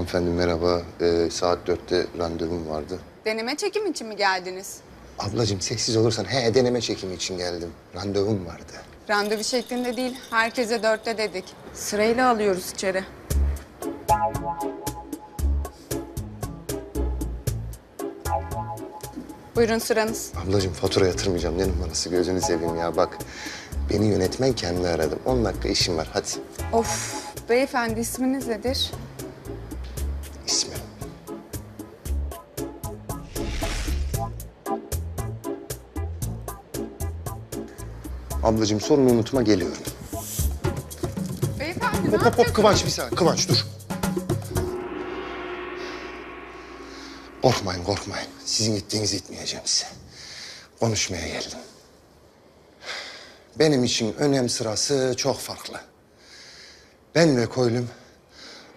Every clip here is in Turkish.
Hanımefendi merhaba. Ee, saat dörtte randevum vardı. Deneme çekim için mi geldiniz? Ablacığım sessiz olursan he deneme çekimi için geldim. Randevum vardı. Randevu şeklinde değil, herkese dörtte dedik. Sırayla alıyoruz içeri. Buyurun sıranız. Ablacığım fatura yatırmayacağım. Ne numarası gözünü seveyim ya bak. Beni yönetmen kendi aradı. 10 dakika işim var hadi. Of, beyefendi isminiz nedir? İsmim. Ablacığım sorunu unutma geliyorum. Beyefendi ne Hop hop hop yapıyorsunuz? Kıvanç bir saniye. Kıvanç dur. Korkmayın korkmayın. Sizin gittiğinizi gitmeyeceğim size. Konuşmaya geldim. Benim için önem sırası çok farklı. Ben ve Koylum,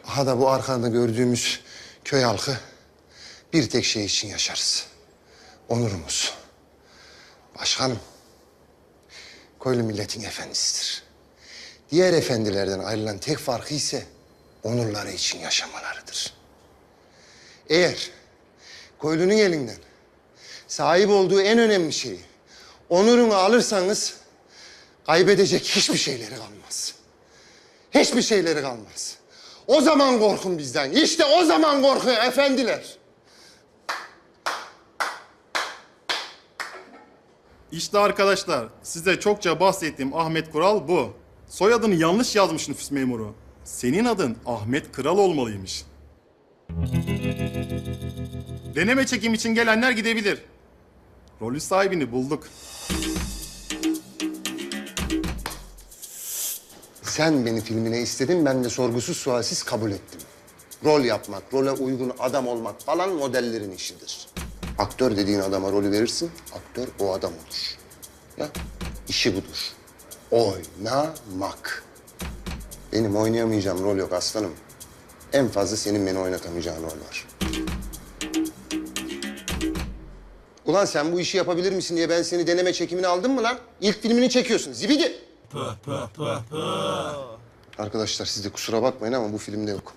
aha da bu arkada gördüğümüz köy halkı bir tek şey için yaşarız. Onurumuz. Başkanım, Koylum milletin efendisidir. Diğer efendilerden ayrılan tek farkı ise onurları için yaşamalarıdır. Eğer Koylu'nun elinden sahip olduğu en önemli şeyi, onurunu alırsanız kaybedecek hiçbir şeyleri kalmaz. Hiçbir şeyleri kalmaz. O zaman korkun bizden. İşte o zaman korkun efendiler. İşte arkadaşlar, size çokça bahsettiğim Ahmet Kural bu. Soyadını yanlış yazmış nüfus memuru. Senin adın Ahmet Kral olmalıymış. Deneme çekim için gelenler gidebilir. Rolü sahibini bulduk. Sen beni filmine istedin, ben de sorgusuz sualsiz kabul ettim. Rol yapmak, role uygun adam olmak falan modellerin işidir. Aktör dediğin adama rolü verirsin, aktör o adam olur. Ya, işi budur. Oynamak. Benim oynayamayacağım rol yok aslanım. En fazla senin beni oynatamayacağın rol var. Ulan sen bu işi yapabilir misin diye ben seni deneme çekimine aldım mı lan? İlk filmini çekiyorsun, zibidi. Arkadaşlar siz de kusura bakmayın ama bu filmde yok.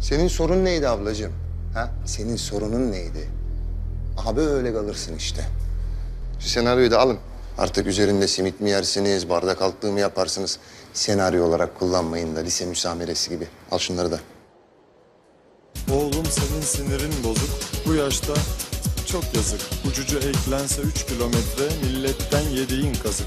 Senin sorun neydi ablacığım? Ha? Senin sorunun neydi? Aha böyle kalırsın işte. Şu senaryoyu da alın. Artık üzerinde simit mi yersiniz, bardak altlığı mı yaparsınız? Senaryo olarak kullanmayın da lise müsameresi gibi. Al şunları da. Oğlum senin sinirin bozuk. Bu yaşta çok yazık. Ucucu eklense üç kilometre milletten yediğin kazık.